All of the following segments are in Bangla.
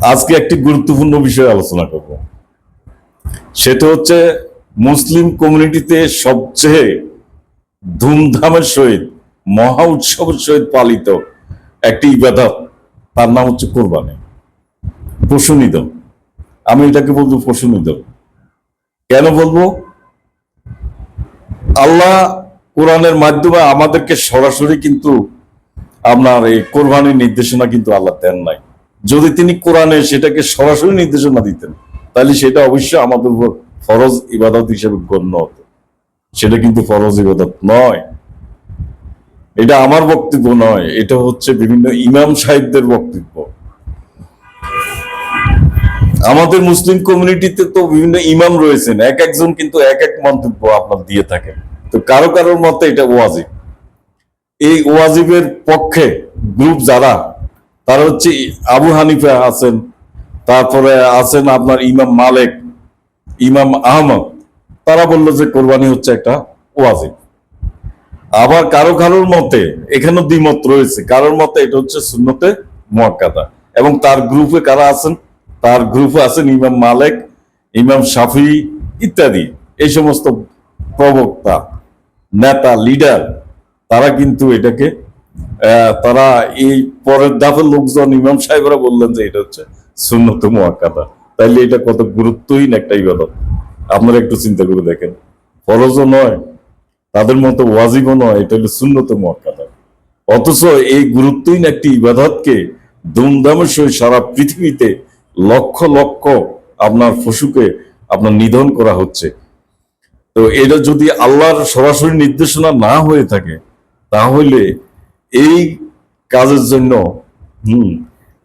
আজকে একটি গুরুত্বপূর্ণ বিষয়ে আলোচনা করব। সেটা হচ্ছে মুসলিম কমিউনিটিতে সবচেয়ে ধুমধামের সহিত, মহা উৎসবের সহিত পালিত একটি ইবাদত, তার নাম হচ্ছে কোরবানি। পশু নিধন। আমি এটাকে বলব পশু নিধন। কেন বলব? আল্লাহ কোরআনের মাধ্যমে আমাদেরকে সরাসরি কিন্তু আপনার এই কোরবানির নির্দেশনা কিন্তু আল্লাহ দেন নাই। যদি তিনি কোরআনে সেটাকে সরাসরি নির্দেশনা দিতেন, তাহলে সেটা অবশ্যই আমাদের উপর ফরজ ইবাদত হিসেবে গণ্য হতো। সেটা কিন্তু ফরজ ইবাদত নয়। এটা আমার বক্তব্য নয়, এটা হচ্ছে বিভিন্ন ইমাম সাহেবদের বক্তব্য। আমাদের মুসলিম কমিউনিটিতে তো বিভিন্ন ইমাম রয়েছেন, এক একজন কিন্তু এক এক মন্তব্য আপনার দিয়ে থাকেন। তো কারও কারোর মতে এটা ওয়াজিব। এই ওয়াজিবের পক্ষে গ্রুপ যারা তারা হচ্ছে আবু হানিফা আছেন, তারপরে আছেন আপনার ইমাম মালিক, ইমাম আহমদ। তারা বলল যে কোরবানি হচ্ছে একটা ওয়াজিব। আবার কারও কারোর মতে এখানেও দ্বিমত রয়েছে। কারোর মতে এটা হচ্ছে শূন্যতে মোয়াক্কাদা। এবং তার গ্রুপে কারা আছেন? তার গ্রুপে আছেন ইমাম মালিক, ইমাম শাফি ইত্যাদি। এই সমস্ত প্রবক্তা, নেতা, লিডার, তারা কিন্তু এটাকে তারা এই পরের ধাপের লোকজন ইমাম সাহেবরা বললেন যে এটা হচ্ছে শূন্যত মোয়াক্কাদা তাইলে এটা কত গুরুত্বহীন একটা ইবাদত। আপনারা একটু চিন্তা করে দেখেন। ফরজও নয়, তাদের মতো ওয়াজিবও নয়, এটা হলো শূন্যত মোয়াক্কাদা অথচ এই গুরুত্বহীন একটি ইবাদতকে ধুমধামের সহিত সারা পৃথিবীতে লক্ষ লক্ষ আপনার পশুকে আপনার নিধন করা হচ্ছে। তো এটা যদি আল্লাহর সরাসরি নির্দেশনা না হয়ে থাকে, তাহলে এই কাজের জন্য? হুম।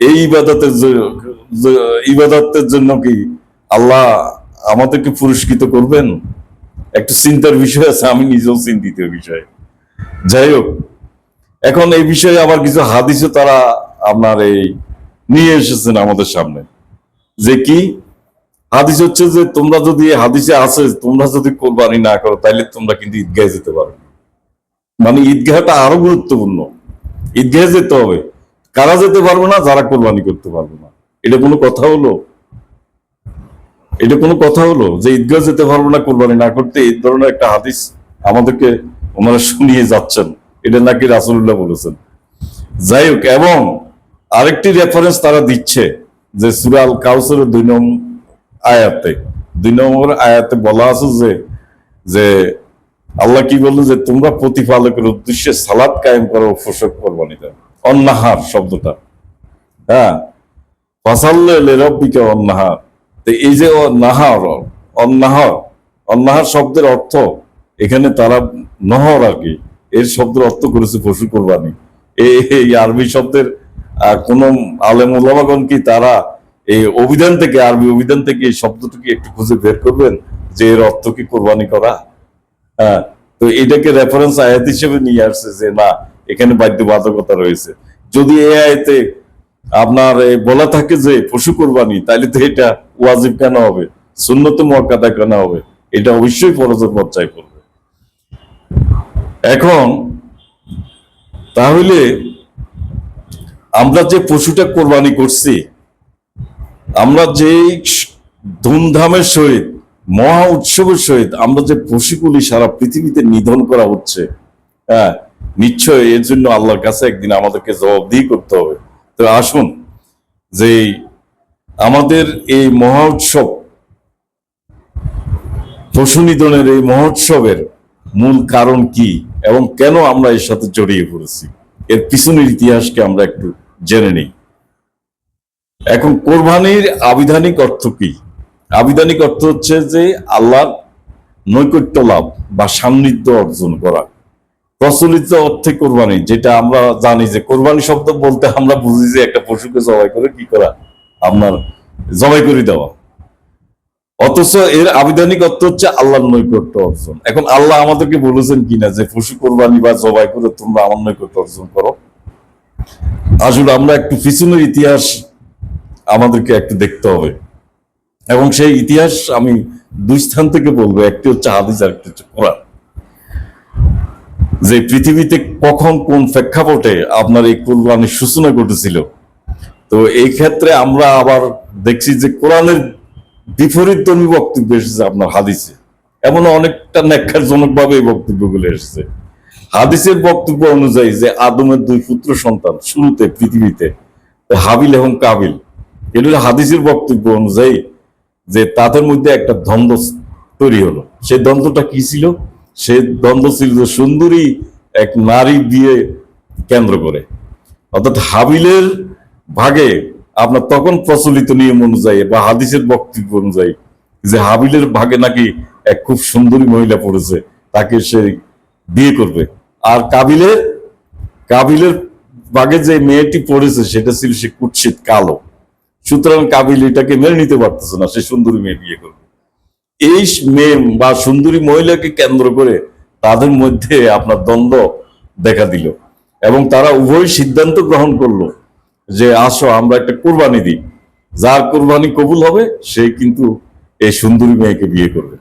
এই ইবাদতের ইবাদতের জন্য কি আল্লাহ আমাদেরকে পুরস্কৃত করবেন? একটু চিন্তার বিষয় আছে, আমি নিজেও চিন্তিত বিষয়। যাই হোক, এখন এই বিষয়ে আবার কিছু হাদিসও তারা আপনার এই নিয়ে এসেছেন আমাদের সামনে। যে কি? হাদিস হচ্ছে যে তোমরা যদি হাদিসে আছে, তোমরা যদি কোরবানি না করো তাহলে তোমরা কিন্তু ঈদগাহে যেতে পারো মানে ঈদগাহটা আরও গুরুত্বপূর্ণ। ঈদগাহে যেতে হবে। কারা যেতে পারবে না, যারা কোরবানি করতে পারবে না। এটা কোনো কথা হলো? এটা কোনো কথা হলো? যে ঈদগাহ যেতে পারব না, কোরবানি না করতে, এই ধরনের একটা হাদিস আমাদেরকে ওনারা শুনিয়ে যাচ্ছেন। এটা নাকি রাসুল্লাহ বলেছেন। যাই হোক, এবং আরেকটি রেফারেন্স তারা দিচ্ছে যে সুরাল কাউসের দুই নম্বর আয়াতে। দুই নম্বর আয়াতে বলা আছে যে যে আল্লাহ কি বলল যে, তোমরা প্রতিপালকের উদ্দেশ্যে সালাদ কায়েম করো ফসক কোরবানি দাও। অন্নাহার শব্দটা। হ্যাঁ? ফাসাল্লে রব্বিকে অন্নাহার। তো এই যে নাহার অন্নাহার অন্নাহার শব্দের অর্থ, এখানে তারা নহর আর কি এর শব্দের অর্থ করেছে পশু কোরবানি। এই- আরবি শব্দের কোন আলেম ওলামাগণ কি তারা এই অভিধান থেকে, আরবি অভিধান থেকে এই শব্দটিকে একটু খুঁজে বের করবেন যে এর অর্থ কি কোরবানি করা? হ্যাঁ তো এটাকে রেফারেন্স আয়াত হিসেবে নিয়ে আসছে যে, না, এখানে বাধ্যবাধকতা রয়েছে। যদি এই আয়াতে আপনার বলা থাকে যে, পশু কোরবানি তাহলে তো এটা ওয়াজিব কেন হবে? সুন্নত মোয়াক্কাদা কেন হবে? এটা অবশ্যই ফরজের পর্যায়ে পড়বে এখন, তাহলে আমরা যে পশুটা কোরবানি করছি, আমরা যে ধুমধামের সহিত মহা উৎসবের সহিত আমরা যে পশুগুলি সারা পৃথিবীতে নিধন করা হচ্ছে হ্যাঁ নিশ্চয় এর জন্য আল্লাহর কাছে একদিন আমাদেরকে জবাবদিহি করতে হবে। তো আসুন, যে আমাদের এই মহা উৎসব পশু নিধনের এই মহোৎসবের মূল কারণ কি এবং কেন আমরা এর সাথে জড়িয়ে পড়েছি? এর পিছনের ইতিহাসকে আমরা একটু জেনে নিই। এখন কোরবানির আবিধানিক অর্থ কি? আবিধানিক অর্থ হচ্ছে যে আল্লাহর নৈকট্য লাভ বা সান্নিধ্য অর্জন করা। প্রচলিত অর্থে কোরবানি, যেটা আমরা জানি যে কোরবানি শব্দ বলতে আমরা বুঝি যে একটা পশুকে জবাই করে কি করা, আপনার জবাই করে দেওয়া। অথচ এর আবিধানিক অর্থ হচ্ছে আল্লাহর নৈকট্য অর্জন। এখন আল্লাহ আমাদেরকে বলেছেন কিনা যে পশু কোরবানি বা জবাই করে তোমরা আমার নৈকট্য অর্জন করো। আসলে আমরা একটু পিছনের ইতিহাস আমাদেরকে একটু দেখতে হবে। এবং সেই ইতিহাস আমি দুই স্থান থেকে বলব, একটি হচ্ছে হাদিস আর একটি হচ্ছে কোরআন। যে পৃথিবীতে কখন কোন প্রেক্ষাপটে আপনার এই কোরবানির সূচনা ঘটেছিল, তো এই ক্ষেত্রে আমরা আবার দেখছি যে কোরআনের বিপরীত ধর্মী বক্তব্য এসেছে আপনার হাদিসে। এমন অনেকটা ন্যাক্কারজনক ভাবে এই বক্তব্যগুলো এসেছে। হাদিসের বক্তব্য অনুযায়ী যে আদমের দুই পুত্র সন্তান শুরুতে পৃথিবীতে হাবিল এবং কাবিল এটা হাদিসের বক্তব্য অনুযায়ী যে তাদের মধ্যে একটা দ্বন্দ্ব তৈরি হলো। সেই দ্বন্দ্বটা কি ছিল? সে দ্বন্দ্ব ছিল যে সুন্দরী এক নারী দিয়ে কেন্দ্র করে। অর্থাৎ হাবিলের ভাগে আপনার তখন প্রচলিত নিয়ম অনুযায়ী বা হাদিসের বক্তব্য অনুযায়ী যে হাবিলের ভাগে নাকি এক খুব সুন্দরী মহিলা পড়েছে, তাকে সে বিয়ে করবে। আর কাবিলের কাবিলের ভাগে যে মেয়েটি পড়েছে, সেটা ছিল সে কুৎসিত কালো। সুতরাং কাবিল এটাকে মেনে নিতে পারতেছে না, সে সুন্দরী মেয়ে বিয়ে করবে। এই মেয়ে বা সুন্দরী মহিলাকে কেন্দ্র করে তাদের মধ্যে আপনার দ্বন্দ্ব দেখা দিল এবং তারা উভয় সিদ্ধান্ত গ্রহণ করল যে, আসো, আমরা একটা কোরবানি দিই। যার কোরবানি কবুল হবে, সে কিন্তু এই সুন্দরী মেয়েকে বিয়ে করবে।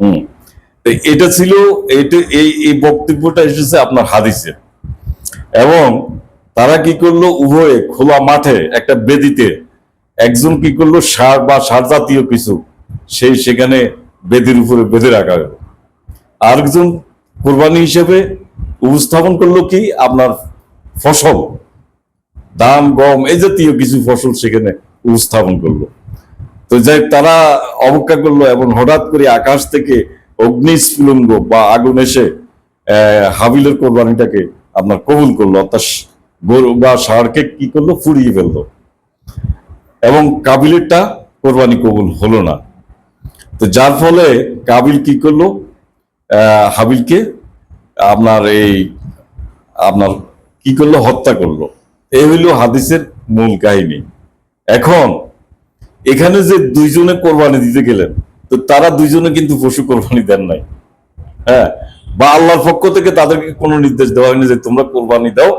হুম। এটা ছিল, এটা এই এই বক্তব্যটা এসেছে আপনার হাদিসে। এবং তারা কি করল? উভয়ে খোলা মাঠে একটা বেদিতে একজন কি করল? সার বা সার জাতীয় কিছু, সেই সেখানে বেদির উপরে বেঁধে রাখা হলো। আরেকজন কোরবানি হিসেবে উপস্থাপন করল কি? আপনার ফসল, ধান, গম, এই জাতীয় কিছু ফসল সেখানে উপস্থাপন করল। তো যাই তারা অবজ্ঞা করল এবং হঠাৎ করে আকাশ থেকে অগ্নিস্ফুলঙ্গ বা আগুন এসে হাবিলের কোরবানিটাকে আপনার কবুল করল। অর্থাৎ গরু বা ষাঁড়কে কি করল? ফুরিয়ে ফেলল। এবং কাবিলেরটা কোরবানি কবুল হলো না। তো যার ফলে কাবিল কি করল? হাবিলকে আপনার এই, আপনার কি করল? হত্যা করল। এই হইল হাদিসের মূল কাহিনী। এখন এখানে যে দুইজনে কোরবানি দিতে গেলেন, তো তারা দুইজনে কিন্তু পশু কোরবানি দেন নাই। হ্যাঁ বা আল্লাহর পক্ষ থেকে তাদেরকে কোনো নির্দেশ দেওয়া হয়নি যে তোমরা কোরবানি দাও,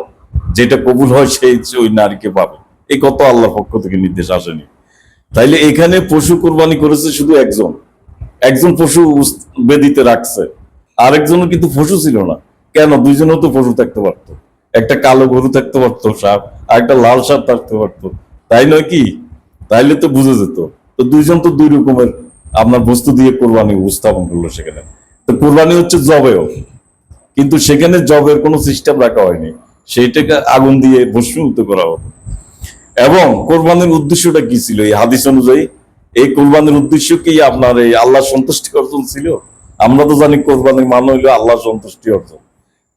যেটা কবুল হয় সেই ওই নারীকে পাবে। এই কত আল্লাহর পক্ষ থেকে নির্দেশ আসেনি। তাইলে এখানে পশু কোরবানি করেছে শুধু একজন। একজন পশু বেদিতে রাখছে। আরেকজনও কিন্তু পশু ছিল না। কেন? দুইজনেও তো পশু থাকতে পারতো। একটা কালো গরু থাকতে পারতো, সাপ, আর একটা লাল সাপ থাকতে পারতো। তাই নয় কি? তাইলে তো বুঝে যেত। তো দুইজন তো দুই রকমের আপনার বস্তু দিয়ে কোরবানি উপস্থাপন করল সেখানে। তো কোরবানি হচ্ছে জবেও। কিন্তু সেখানে জবের কোনো সিস্টেম রাখা হয়নি। সেইটাকে আগুন দিয়ে ভস্মীভূত করা হতো এবং কোরবানির উদ্দেশ্যটা কি ছিল? এই হাদিস অনুযায়ী এই কোরবানির উদ্দেশ্য কি আপনার এই আল্লাহ সন্তুষ্টি অর্জন ছিল? আমরা তো জানি কোরবানির মান হইল আল্লাহ সন্তুষ্টি অর্জন।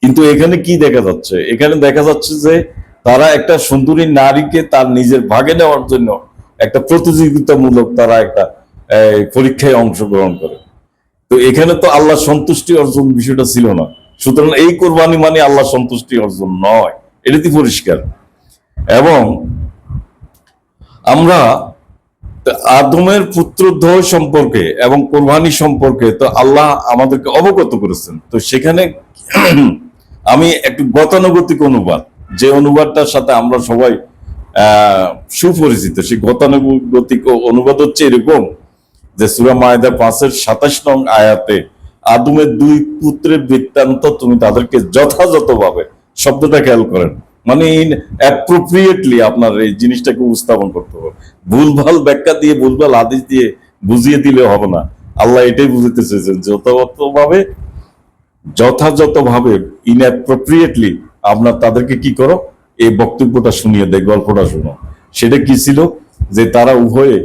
কিন্তু এখানে কি দেখা যাচ্ছে? এখানে দেখা যাচ্ছে যে তারা একটা সুন্দরী নারীকে তার নিজের ভাগে নেওয়ার জন্য একটা প্রতিযোগিতামূলক তারা একটা পরীক্ষায় অংশগ্রহণ করে। তো এখানে তো আল্লাহ সন্তুষ্টি অর্জন বিষয়টা ছিল না। সুতরাং এই কোরবানি মানে আল্লাহ সন্তুষ্টি অর্জন নয়। এটা তো পরিষ্কার। এবং আমরা আদমের পুত্রদ্বয় সম্পর্কে এবং কোরবানি সম্পর্কে তো আল্লাহ আমাদেরকে অবগত করেছেন। তো সেখানে আমি একটু গতানুগতিক অনুবাদ। যে অনুবাদটার সাথে আমরা সবাই সুপরিচিত, সেই গতানুগতিক অনুবাদ হচ্ছে এরকম যে সুরা মায়দা পাঁচের সাতাশ নং আয়াতে, আদমের দুই পুত্রের বৃত্তান্ত তুমি তাদেরকে যথাযথভাবে, শব্দটা খেয়াল করেন। মানে অ্যাপ্রোপ্রিয়েটলি আপনার এই জিনিসটাকে উপস্থাপন করতে হবে। ভুলভাল ব্যাখ্যা দিয়ে, ভুলভাল আদেশ দিয়ে বুঝিয়ে দিলে হবে না। আল্লাহ এটাই বুঝতে চেয়েছেন যথাযথভাবে যথাযথভাবে ইনঅ্যাপ্রোপ্রিয়েটলি আপনার তাদেরকে কি করো? এই বক্তব্যটা শুনিয়ে দেয়, গল্পটা শুনো। সেটা কি ছিল? যে তারা উভয়ে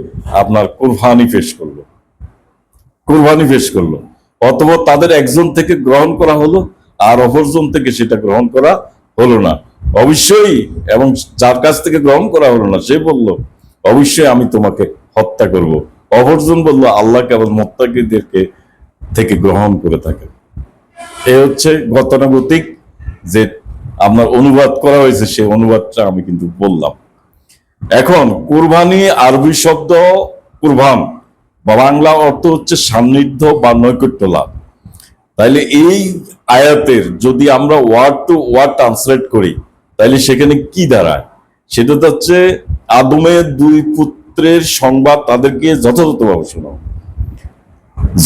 আপনার কোরবানি পেশ করল। কোরবানি পেশ করল। অথবা তাদের একজন থেকে গ্রহণ করা হলো, আর অপরজন থেকে সেটা গ্রহণ করা হলো না। অবশ্যই, এবং যার কাছ থেকে গ্রহণ করা হলো না, সে বলল, অবশ্যই আমি তোমাকে হত্যা করব। অপরজন বলল, আল্লাহ কেবল মোত্তাকিদেরকে থেকে গ্রহণ করে থাকে এ হচ্ছে গতানুগতিক যে আপনার অনুবাদ করা হয়েছে, সেই অনুবাদটা আমি কিন্তু বললাম। এখন, কুরবানি আরবি শব্দ কুরবান, বা বাংলা অর্থ হচ্ছে সান্নিধ্য বা নৈকট্য লাভ। তাইলে এই আয়াতের যদি আমরা ওয়ার্ড টু ওয়ার্ড ট্রান্সলেট করি তাইলে সেখানে কি দাঁড়ায়? সেটা তো হচ্ছে আদমের দুই পুত্রের সংবাদ তাদেরকে যথাযথভাবে শোনাও।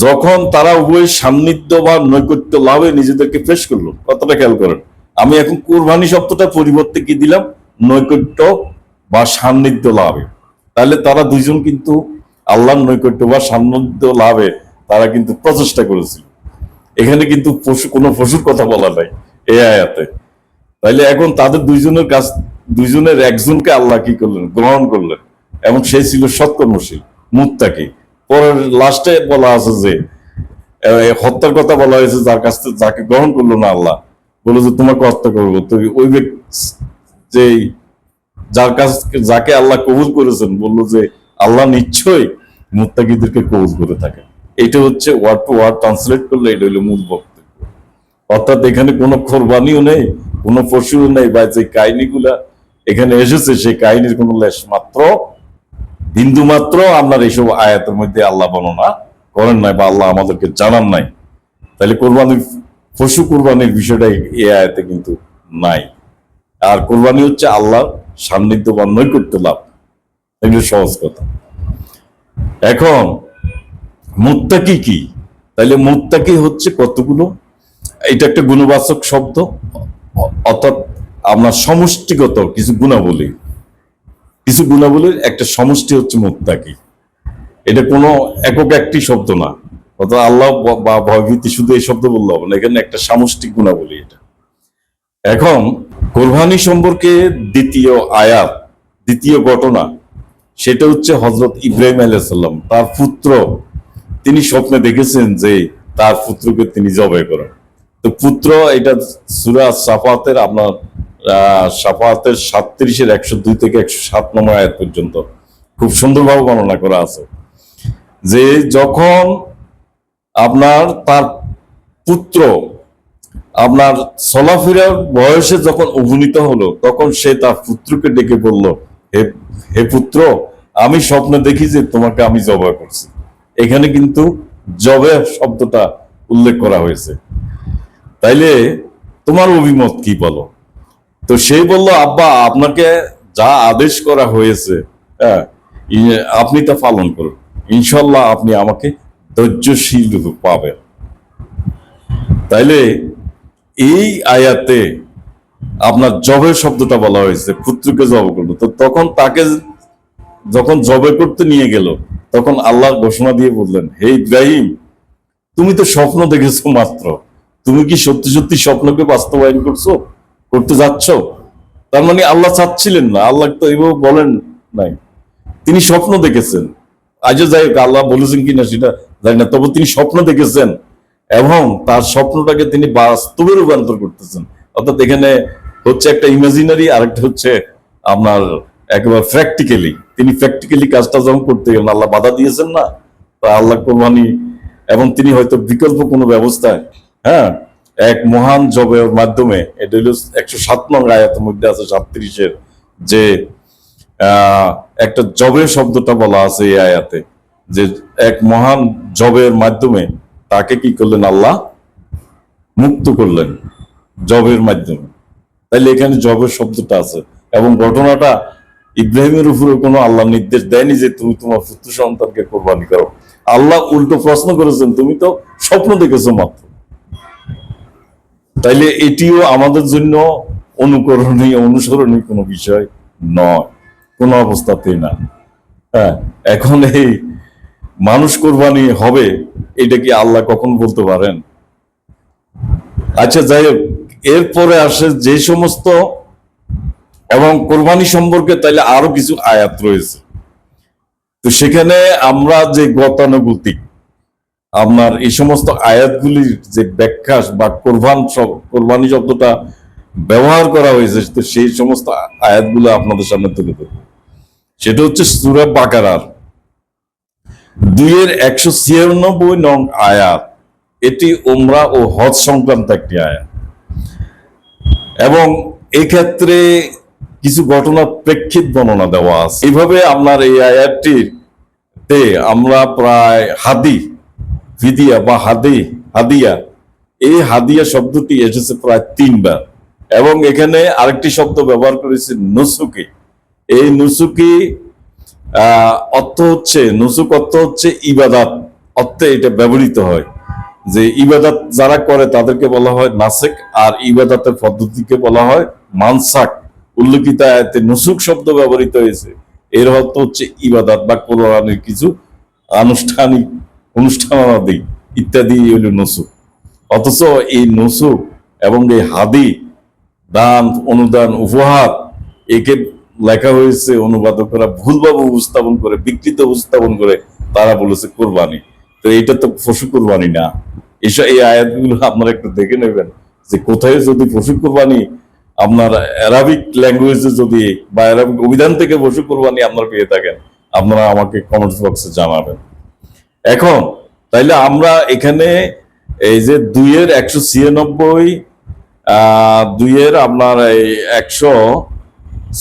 যখন তারা উভয় সান্নিধ্য বা নৈকট্য লাভে নিজেদেরকে পেশ করল, কথাটা খেয়াল করেন, আমি এখন কোরবানি শব্দটা পরিবর্তে কি দিলাম? নৈকট্য বা সান্নিধ্য লাভে। তাহলে তারা দুইজন কিন্তু আল্লাহর নৈকট্য বা সান্নিধ্য লাভে তারা কিন্তু প্রচেষ্টা করেছিল। এখানে কিন্তু পশু, কোনো পশুর কথা বলা নাই এ আয়াতে। তাইলে এখন তাদের দুইজনের কাছ, দুইজনের একজনকে আল্লাহ কি করলেন? গ্রহণ করলেন। এবং সে ছিল সৎকর্মশীল, মুত্তাকি। পরের লাস্টে বলা আছে যে হত্যার কথা বলা হয়েছে যার কাছ থেকে যাকে গ্রহণ করল না আল্লাহ। বলে যে, তোমাকে হত্যা করব। তো ওই ব্যক্তি যে যার কাছ যাকে আল্লাহ কবুল করেছেন, বলল যে, আল্লাহ নিশ্চয়ই মুত্তাকিদেরকে কবুল করে থাকে এটা হচ্ছে ওয়ার্ড টু ওয়ার্ড ট্রান্সলেট করলে এটা হলো মূল বক্তব্য। অর্থাৎ এখানে কোনো কোরবানিও নেই কোনো পশুও নেই বা যে কাহিনীগুলা এখানে এসেছে, সেই কাহিনীর কোনো লেশ মাত্র, বিন্দু মাত্র আপনার এইসব আয়াতের মধ্যে আল্লাহ বর্ণনা করেন নাই বা আল্লাহ আমাদেরকে জানান নাই। তাহলে কোরবানি, পশু কোরবানির বিষয়টা এই আয়াতে কিন্তু নাই। আর কোরবানি হচ্ছে আল্লাহর সান্নিধ্য বা নৈকট্য লাভ। এগুলো সহজ কথা। এখন, মুত্তাকি কি? তাইলে মুত্তাকি হচ্ছে কতগুলো? এটা একটা গুণবাচক শব্দ। অর্থাৎ আমরা সমষ্টিগত কিছু গুণাবলী, কিছু গুণাবলীর একটা সমষ্টি হচ্ছে মুত্তাকি। এটা কোনো একক একটি শব্দ না। অর্থাৎ আল্লাহ ব- বা ভয়ভীতি শুধু এই শব্দ বললে হবে না, এখানে একটা সামষ্টিক গুণাবলী এটা। এখন কোরবানি সম্পর্কে দ্বিতীয় আয়াত, দ্বিতীয় ঘটনা, সেটা হচ্ছে হজরত ইব্রাহিম আলাইসাল্লাম তার পুত্র। তিনি স্বপ্নে দেখেছেন যে তার পুত্রকে তিনি জবাই করেন। তো পুত্র, এটা সুরা সাফাতের আপনার সাফাতের সাতত্রিশের একশো দুই থেকে একশো সাত নম্বর আয়াত পর্যন্ত। খুব সুন্দরভাবে বর্ণনা করা আছে। যে যখন আপনার তার পুত্র আপনার চলাফেরার বয়সে যখন অভিনীত হলো, তখন সে তার পুত্রকে ডেকে বলল, হে হে পুত্র, আমি স্বপ্নে দেখি যে তোমাকে আমি জবা করছি। এখানে কিন্তু জবে শব্দটা উল্লেখ করা হয়েছে। তাইলে তোমার অভিমত কি বলো? তো সেই বলল, আব্বা, আপনাকে যা আদেশ করা হয়েছে হ্যাঁ আপনি তা পালন করুন। ইনশাল্লাহ আপনি আমাকে ধৈর্যশীল পাবেন। তাইলে এই আয়াতে আপনার জবের শব্দটা বলা হয়েছে, পুত্রকে জব করল তো তখন তাকে যখন জবে করতে নিয়ে গেল, তখন আল্লাহ ঘোষণা দিয়ে বললেন, হে ইব্রাহিম, তুমি তো স্বপ্ন দেখেছ মাত্র। তুমি কি সত্যি সত্যি স্বপ্নকে বাস্তবায়ন করছ? করতে যাচ্ছ? তার মানে আল্লাহ চাচ্ছিলেন না। আল্লাহ তো এইভাবে বলেন নাই। তিনি স্বপ্ন দেখেছেন। আজও যাই হোক, আল্লাহ বলেছেন কিনা সেটা জানি না, তবে তিনি স্বপ্ন দেখেছেন এবং তার স্বপ্নটাকে তিনি বাস্তবে রূপান্তর করতেছেন। অর্থাৎ এখানে হচ্ছে একটা ইমাজিনারি আর একটা হচ্ছে আপনার একেবারে প্র্যাকটিক্যালি তিনি প্র্যাকটিক্যালি কাজটা যখন করতে গেলেন, আল্লাহ বাধা দিয়েছেন না? তা আল্লাহ কোরবানি, এবং তিনি হয়তো বিকল্প কোনো ব্যবস্থায় হ্যাঁ এক মহান জবের মাধ্যমে, এটা একশো সাত নং আয়াতের মধ্যে আছে সাতত্রিশের, যে একটা জবের শব্দটা বলা আছে এই আয়াতে, যে এক মহান জবের মাধ্যমে তাকে কি করলেন আল্লাহ? মুক্ত করলেন জবের মাধ্যমে। তাইলে এখানে জবের শব্দটা আছে এবং ঘটনাটা ইব্রাহিমের উপরে কোনো আল্লাহ নির্দেশ দেয়নি যে তুমি তোমার পুত্র সন্তানকে কোরবানি করো। আল্লাহ উল্টো প্রশ্ন করেছেন, তুমি তো স্বপ্ন দেখেছ মাত্র। তাইলে এটিও আমাদের জন্য অনুকরণীয়, অনুসরণীয় কোনো বিষয় নয়। কোনো অবস্থাতেই না। হ্যাঁ এখন এই মানুষ কোরবানি হবে, এটা কি আল্লাহ কখন বলতে পারেন? আচ্ছা যাই হোক, এরপরে আসে যে সমস্ত এবং কোরবানি সম্পর্কে তাইলে আরও কিছু আয়াত রয়েছে। তো সেখানে আমরা যে গতানুগতিক আপনার এই সমস্ত আয়াতগুলির যে ব্যাখ্যা বা কোরবান কোরবানি শব্দটা ব্যবহার করা হয়েছে, তো সেই সমস্ত আয়াতগুলো আপনাদের সামনে তুলে ধরবো। সেটা হচ্ছে সুরা বাকারার। দুইয়ের একশো ছিয়ানব্বই নং আয়াত, এটি ওমরা ও হজ সংক্রান্ত একটি আয়াত। এবং এক্ষেত্রে কিছু ঘটনার প্রেক্ষিত বর্ণনা দেওয়া আছে। এইভাবে আপনার এই আয়াতটির তে আমরা প্রায় হাদি ফিদিয়া বা হাদি হাদিয়া এই হাদিয়া শব্দটি এসেছে প্রায় তিনবার। এবং এখানে আরেকটি শব্দ ব্যবহার করেছে নুসুকি এই নুসুকি অর্থ হচ্ছে নুসুক অর্থ হচ্ছে ইবাদাত, অর্থে এটা ব্যবহৃত হয়। যে ইবাদাত যারা করে, তাদেরকে বলা হয় নাসেক আর ইবাদাতের পদ্ধতিকে বলা হয় মানসাক উল্লেখিত আয়াতে নুসুক শব্দ ব্যবহৃত হয়েছে। এর অর্থ হচ্ছে ইবাদাত বা কোরআনের কিছু আনুষ্ঠানিক অনুষ্ঠানাদি ইত্যাদি হলো নসুক অথচ এই নসুক এবং এই হাদি, দান, অনুদান, উপহার, একে লেখা হয়েছে অনুবাদকরা ভুলভাবে উপস্থাপন করে, বিকৃত উপস্থাপন করে, তারা বলেছে কোরবানি। তো এটা তো পশু কোরবানি না। এসব এই আয়াতগুলো আপনারা একটু দেখে নেবেন যে কোথায় যদি পশু কোরবানি, আপনার অ্যারাবিক ল্যাঙ্গুয়েজে যদি বা অ্যারাবিক অভিধান থেকে পশু কোরবানি আপনারা পেয়ে থাকেন, আপনারা আমাকে কমেন্টস বক্সে জানাবেন। এখন, তাইলে আমরা এখানে এই যে দুইয়ের একশো ছিয়ানব্বই দুইয়ের আপনার এই একশো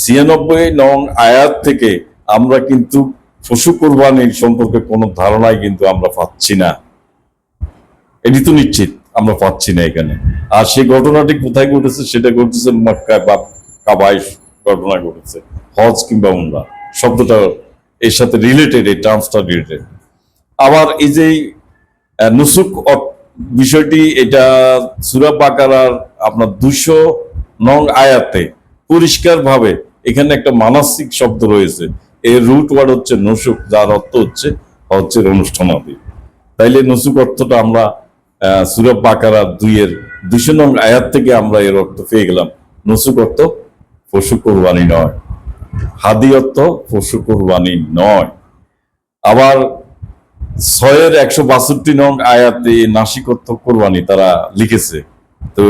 ছিয়ানব্বই নং আয়াত থেকে আমরা কিন্তু পশু কোরবানির সম্পর্কে কোনো ধারণাই কিন্তু আমরা পাচ্ছি না। এটি তো নিশ্চিত, আমরা পাচ্ছি না এখানে। আর সেই ঘটনাটি কোথায় ঘটেছে সেটা ঘটেছে মক্কায় বা কাবায় ঘটনা ঘটেছে, হজ কিংবা উমরা। শব্দটা এর সাথে রিলেটেড এই টার্মসটা রিলেটেড আবার এই যে নুসুক বিষয়টি এটা সুরা বাকারার আপনার দুশো নং আয়াতে পরিষ্কার ভাবে এখানে একটা মানসিক শব্দ রয়েছে। এর রুট ওয়ার্ড হচ্ছে নসুক যার অর্থ হচ্ছে হচ্ছে অনুষ্ঠানাদি তাইলে নসুক অর্থটা আমরা আহ, সুরা বাকারা দুইয়ের দুশো নং আয়াত থেকে আমরা এর অর্থ পেয়ে গেলাম। নসুক অর্থ পশু কোরবানি নয়। হাদি অর্থ পশু কোরবানি নয়। আবার ছয়ের একশো বাষট্টি নং আয়াতে নাসিকত্ব কোরবানি তারা লিখেছে। তো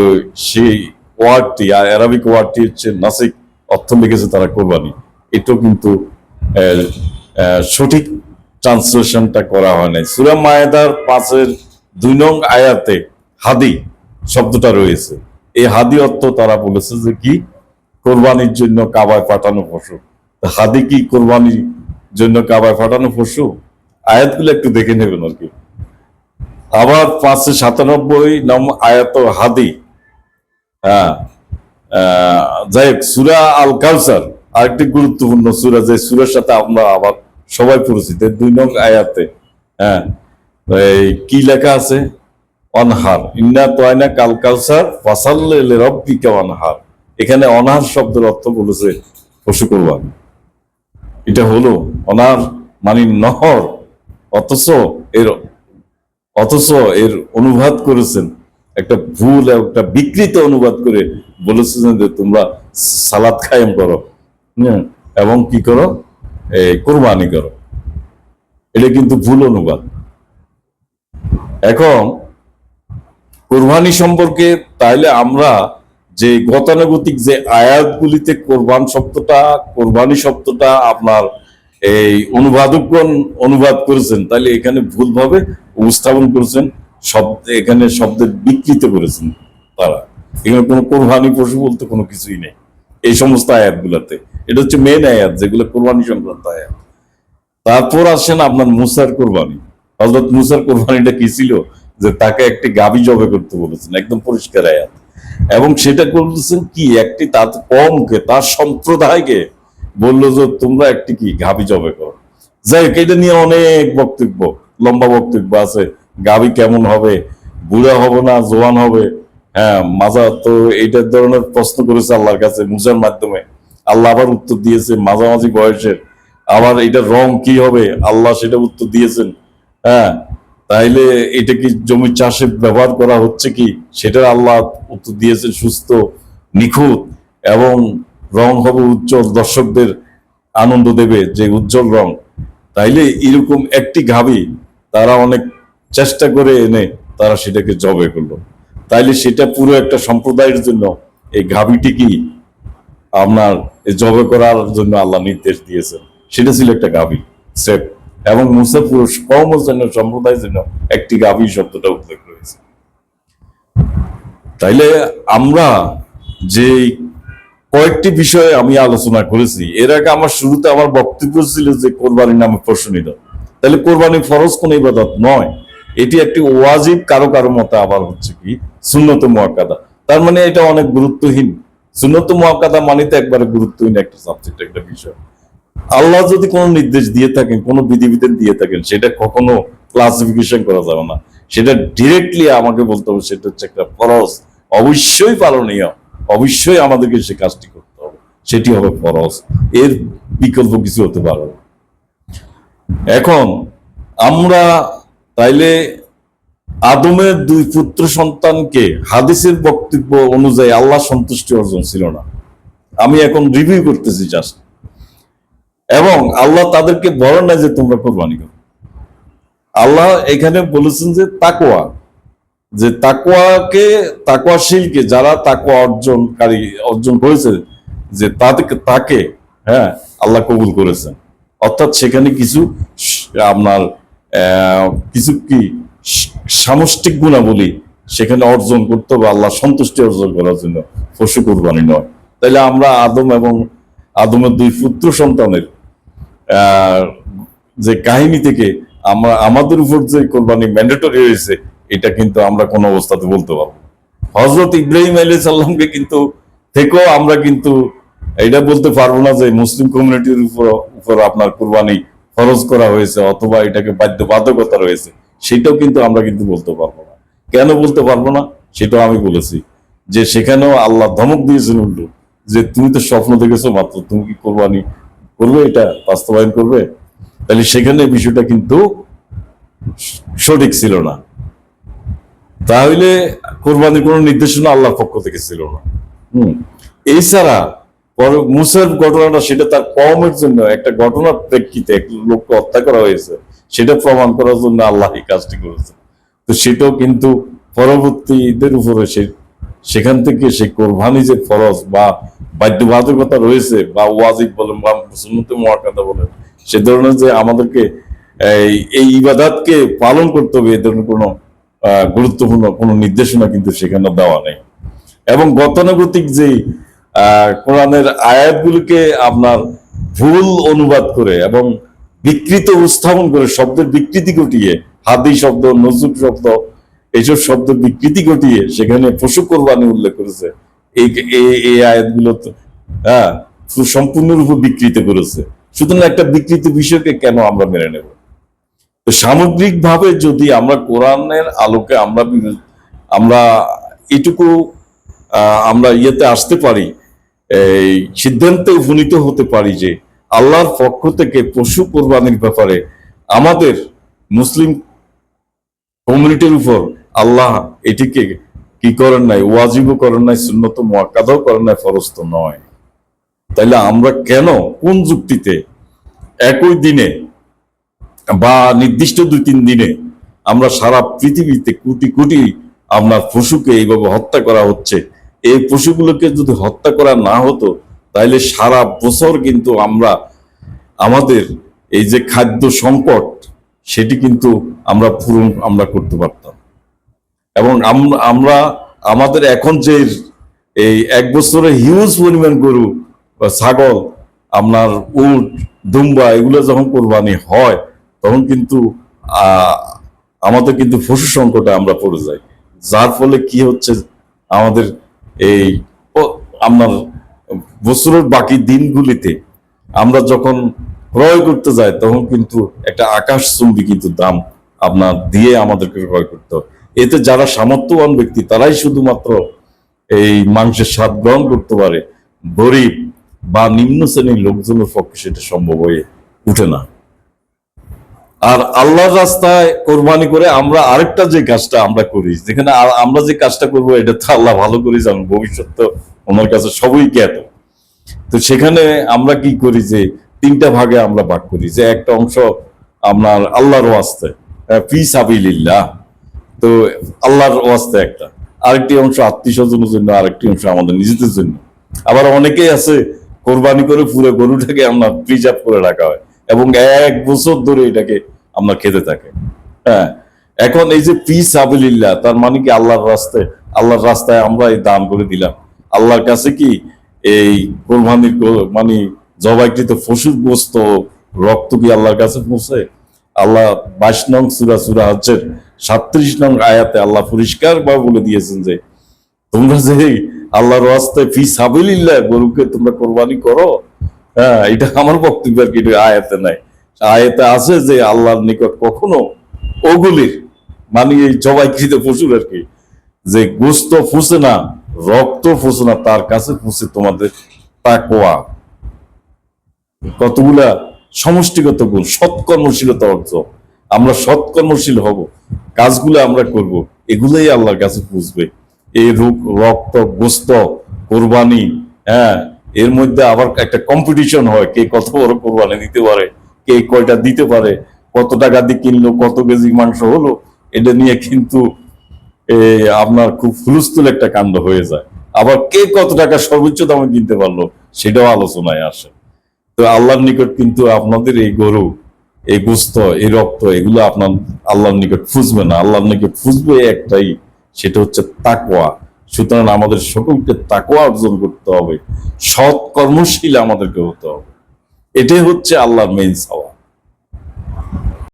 সেই ওয়ার্ডটি অ্যারাবিক ওয়ার্ডটি হচ্ছে নাসিক, অর্থ লিখেছে তারা কোরবানি। এটাও কিন্তু সঠিক ট্রান্সলেশনটা করা হয় নাই। সুরা মায়েদার পাঁচের দুই নং আয়াতে হাদি শব্দটা রয়েছে। এই হাদি অর্থ তারা বলেছে যে কি? কোরবানির জন্য কাবায় পাঠানো পশু। হাদি কি কোরবানির জন্য কাবায় পাঠানো পশু? আয়াতগুলো একটু দেখে নেবেন আর কি। আবার পাঁচশো সাতানব্বই নম আয়াত হাদি। হ্যাঁ যাই হোক, সুরা আল কাউসার আরেকটি গুরুত্বপূর্ণ সুরা, যে সুরের সাথে আমরা আবার সবাই পরিচিত দুই নং আয়াতে। হ্যাঁ এই কি লেখা আছে? অনহার। ইন্না তোয়াইনা কাল কাউসার ফাসাল্লে রব্বিকা অনহার। এখানে অনার শব্দের অর্থ বলেছে পশু কোরবানি। এটা হলো অনার মানে নহর। অথচ এর অথচ এর অনুবাদ করেছেন। একটা ভুল একটা বিকৃত অনুবাদ করে বলেছেন যে তোমরা সালাদ কায়েম করো। হ্যাঁ, এবং কি করো? কোরবানি করো। এটা কিন্তু ভুল অনুবাদ। এখন কোরবানি সম্পর্কে তাইলে আমরা যে গতানুগতিক যে আয়াতগুলিতে কোরবান শব্দটা কোরবানি শব্দটা আপনার এই অনুবাদকগণ অনুবাদ করেছেন, তাহলে এখানে ভুলভাবে উপস্থাপন করেছেন, শব্দ, এখানে শব্দের বিকৃত করেছেন তারা। এখানে কোনো কোরবানি পশু বলতে কোনো কিছুই নেই, এই সমস্ত আয়াতগুলোতে। এটা হচ্ছে মেন আয়াত, যেগুলো কোরবানি সংক্রান্ত আয়াত। তারপর আসেন আপনার মুসার কোরবানি। হজরত মুসার কোরবানিটা কি ছিল? যে তাকে একটি গাবি জবে করতে বলেছেন, একদম পরিষ্কার আয়াত। এবং সেটা করতেছেন কি? একটি তার কমকে তার সম্প্রদায়কে বলল যে, তোমরা একটি কি গাবি জবে করো? যাই হোক, এটা নিয়ে অনেক বক্তব্য, লম্বা বক্তব্য আছে। গাবি কেমন হবে? বুড়া হবে না? জোয়ান হবে? হ্যাঁ মাজা তো এইটার ধরনের প্রশ্ন করেছে আল্লাহর কাছে মুসার মাধ্যমে। আল্লাহ আবার উত্তর দিয়েছে, মাঝামাঝি বয়সের। আবার এটার রং কি হবে? আল্লাহ সেটা উত্তর দিয়েছেন। হ্যাঁ তাইলে এটা কি জমি চাষে ব্যবহার করা হচ্ছে কি? সেটা আল্লাহ উত্তর দিয়েছেন, সুস্থ, নিখুঁত এবং রং হবে উজ্জ্বল, দর্শকদের আনন্দ দেবে যে উজ্জ্বল রং। তাইলে এরকম একটি গাভী তারা অনেক চেষ্টা করে এনে তারা সেটাকে জবে করল। তাইলে সেটা পুরো একটা সম্প্রদায়ের জন্য এই গাভীটি কি আপনার জবে করার জন্য আল্লাহ নির্দেশ দিয়েছেন। সেটা ছিল একটা গাভী, সেফ। এবং মুসা পুরুষ কম জন্য সম্প্রদায়ের জন্য একটি গাভী শব্দটা উল্লেখ রয়েছে। তাইলে আমরা যে কয়েকটি বিষয়ে আমি আলোচনা করেছি। এর আগে আমার শুরুতে আমার বক্তব্য ছিল যে কোরবানির নামে প্রশ্নিত। তাহলে কোরবানি ফরজ কোন ইবাদত নয়। এটি একটি ওয়াজিব কারও কারও মতে আবার হচ্ছে কি? সুন্নত মুয়াক্কাদা। তার মানে এটা অনেক গুরুত্বহীন। সুন্নত মুয়াক্কাদা মানে তো একবারে গুরুত্বহীন একটা সাবজেক্ট একটা বিষয়। আল্লাহ যদি কোনো নির্দেশ দিয়ে থাকেন, কোনো বিধিবিধান দিয়ে থাকেন, সেটা কখনো ক্লাসিফিকেশন করা যাবে না। সেটা ডিরেক্টলি আমাকে বলতে হবে, সেটা হচ্ছে একটা ফরজ। অবশ্যই পালনীয়। অবশ্যই আমাদেরকে সে কাজটি করতে হবে। সেটি হবে ফরজ। এর বিকল্প কিছু হতে পারে এখন আমরা তাইলে আদমের দুই পুত্র সন্তানকে হাদিসের বক্তব্য অনুযায়ী আল্লাহ সন্তুষ্টি অর্জন ছিল না। আমি এখন রিভিউ করতেছি জাস্ট এবং আল্লাহ তাদেরকে বলেন না যে তোমরা কোরবানি করো। আল্লাহ এখানে বলেছেন যে তাকোয়া যে তাকোয়াকে তাকোয়াশীলকে যারা তাকুয়া অর্জনকারী, অর্জন করেছে, যে তাদেরকে, তাকে হ্যাঁ আল্লাহ কবুল করেছেন। অর্থাৎ সেখানে কিছু আপনার কিছু কি সামষ্টিক গুণাবলী সেখানে অর্জন করতে হবে, আল্লাহ সন্তুষ্টি অর্জন করার জন্য। পশু কোরবানি নয়। তাইলে আমরা আদম এবং আদমের দুই পুত্র সন্তানের যে কাহিনী থেকে আমরা, আমাদের উপর যে কোরবানি ম্যান্ডেটরি হয়েছে এটা কিন্তু আমরা কোনো অবস্থাতে বলতে পারব হজরত ইব্রাহিম আলী সাল্লামকে কিন্তু থেকেও আমরা কিন্তু এটা বলতে পারব না যে মুসলিম কমিউনিটির উপর উপর আপনার কোরবানি ফরজ করা হয়েছে অথবা এটাকে বাধ্য বাধ্যকতা রয়েছে, সেটাও কিন্তু আমরা কিন্তু বলতে পারব না। কেন বলতে পারব না? সেটাও আমি বলেছি যে সেখানেও আল্লাহ ধমক দিয়েছেন উল্টো, যে তুমি তো স্বপ্ন দেখেছ, মাত্র তুমি কি কোরবানি করবে? এটা বাস্তবায়ন করবে? তাহলে সেখানে বিষয়টা কিন্তু সঠিক ছিল না। তাহলে কোরবানির কোনো নির্দেশনা আল্লাহর পক্ষ থেকে ছিল না। হম। এছাড়া মুসার ঘটনাটা সেটা তার কমের জন্য একটা ঘটনার প্রেক্ষিতে এক লোককে হত্যা করা হয়েছে। সেটা প্রমাণ করার জন্য আল্লাহ এই কাজটি করেছে তো সেটাও কিন্তু পরবর্তীদের উপরে সে সেখান থেকে সেই কোরবানি যে ফরজ বা বাধ্যবাধকতা রয়েছে বা ওয়াজিব বলেন বা সুন্নতে মহাকাদা বলেন সে ধরনের যে আমাদেরকে এই ইবাদাতকে পালন করতে হবে এ ধরনের কোনো গুরুত্বপূর্ণ কোনো নির্দেশনা কিন্তু সেখানে দেওয়া নেই। এবং গতানুগতিক যে কোরআনের আয়াতগুলোকে আপনার ভুল অনুবাদ করে এবং বিকৃত উপস্থাপন করে শব্দের বিকৃতি ঘটিয়ে, হাদি শব্দ, নজরুল শব্দ এইসব শব্দ বিকৃতি ঘটিয়ে সেখানে পশু কোরবানি উল্লেখ করেছে। এই, এই- আয়াতগুলো হ্যাঁ পুরো সম্পূর্ণরূপে বিকৃত করেছে। সুতরাং একটা বিকৃত বিষয়কে কেন আমরা মেনে নেব? তো সামগ্রিকভাবে যদি আমরা কোরআনের আলোকে আমরা আমরা এটুকু আমরা ইয়েতে আসতে পারি, এই সিদ্ধান্তে উপনীত হতে পারি যে আল্লাহর পক্ষ থেকে পশু কোরবানির ব্যাপারে আমাদের মুসলিম কমিউনিটির উপর আল্লাহ এটিকে কি করেন নাই, ওয়াজিবও করেন নাই সুন্নত মোয়াক্কাদাও করেন নাই ফরজ তো নয়। তাইলে আমরা কেন কোন যুক্তিতে একই দিনে বা নির্দিষ্ট দুই, তিন দিনে আমরা সারা পৃথিবীতে কোটি কোটি আপনার পশুকে এইভাবে হত্যা করা হচ্ছে। এই পশুগুলোকে যদি হত্যা করা না হতো তাহলে সারা বছর কিন্তু আমরা আমাদের এই যে খাদ্য সংকট সেটি কিন্তু আমরা পূরণ আমরা করতে পারতাম। এবং আমরা, আমাদের এখন যে এই এক বছরে হিউজ পরিমাণ গরু বা ছাগল, আপনার উট, দুম্বা, এগুলো যখন কোরবানি হয় তখন কিন্তু আমাদের কিন্তু পশু সংকটে আমরা পড়ে যাই। যার ফলে কি হচ্ছে, আমাদের এই আপনার বছরের বাকি দিনগুলিতে আমরা যখন ক্রয় করতে যাই, তখন কিন্তু একটা আকাশচুম্বী কিন্তু দাম আপনার দিয়ে আমাদেরকে ক্রয় করতে হয়। এতে যারা সামর্থ্যবান ব্যক্তি, তারাই শুধুমাত্র এই মাংসের স্বাদ গ্রহণ করতে পারে। গরিব বা নিম্ন শ্রেণির লোকজনের পক্ষে সেটা সম্ভব হয়ে উঠে না। আর আল্লাহর রাস্তায় কোরবানি করে আমরা আরেকটা যে কাজটা আমরা করি, যেখানে আমরা যে কাজটা করব, এটা তো আল্লাহ ভালো করে জানেন, ভবিষ্যৎ তো ওনার কাছে সবই জ্ঞাত। তো সেখানে আমরা কি করি যে, তিনটা ভাগে আমরা ভাগ করি, যে একটা অংশ আপনার আল্লাহর ওয়াস্তে ফি সাবিলিল্লাহ, তো আল্লাহর ওয়াস্তে একটা। আরেকটি অংশ আত্মীয় স্বজনের জন্য, আরেকটি অংশ আমাদের নিজেদের জন্য। আবার অনেকেই আছে, কোরবানি করে পুরো গরুটাকে আমরা প্রিজার্ভ করে রাখা হয়, এবং এক বছর ধরে এটাকে আমরা খেতে থাকি। হ্যাঁ এখন এই যে পি সাবিল্লাহ তার মানে কি আল্লাহর রাস্তায় আল্লাহর রাস্তায় আমরা এই দান করে দিলাম। আল্লাহর কাছে কি এই কোরবানির মানে জবাইকৃত পশুর গোস্ত, রক্ত কি আল্লাহর কাছে পৌঁছে? আল্লাহ বাইশ নং সুরা সুরা হচ্ছে সাত্রিশ নং আয়াতে আল্লাহ পরিষ্কার ভাবে বলে দিয়েছেন যে, তোমরা যে আল্লাহর রাস্তায় ফি সাবিলিল্লাহ গরুকে তোমরা কোরবানি করো হ্যাঁ এটা আমার বক্তব্য আর কি আয়াতে নাই। আয়াতে আছে যে আল্লাহর নিকট কখনো ওগুলির মানে এই জবাইকৃত পশুর আর কি যে গোস্ত ফুসে না, রক্ত ফুসে না, তার কাছে ফুসে তোমাদের তাকওয়া। কতগুলা সমষ্টিগত গুণ, সৎকর্মশীলতা অর্জন। আমরা সৎকর্মশীল হব, কাজগুলো আমরা করব, এগুলোই আল্লাহর কাছে পুষবে। এই রূপ রক্ত, গোস্ত, কোরবানি হ্যাঁ এর মধ্যে আবার একটা কম্পিটিশন হয়, কে কত বড় কোরবানি দিতে পারে। কে কয়টা দিতে পারে, কত টাকা দিয়ে কিনলো, কত কেজি মাংস হলো, এটা নিয়ে কিন্তু আপনার খুব হুলস্থুল একটা কাণ্ড হয়ে যায়। আবার কে কত টাকা সর্বোচ্চ দামে কিনতে পারল, সেটাও আলোচনায় আসে। তো আল্লাহর নিকট কিন্তু আপনাদের এই গরু, এই গোস্ত, এই রক্ত, এগুলো আপনার আল্লাহর নিকট ফুসবে না। আল্লাহর নিকট ফুসবে একটাই, সেটা হচ্ছে তাকোয়া সুতরাং আমাদের সকলকে তাকোয়া অর্জন করতে হবে। সৎ কর্মশীল আমাদেরকে হতে হবে। এটাই হচ্ছে আল্লাহ মেইন চাওয়া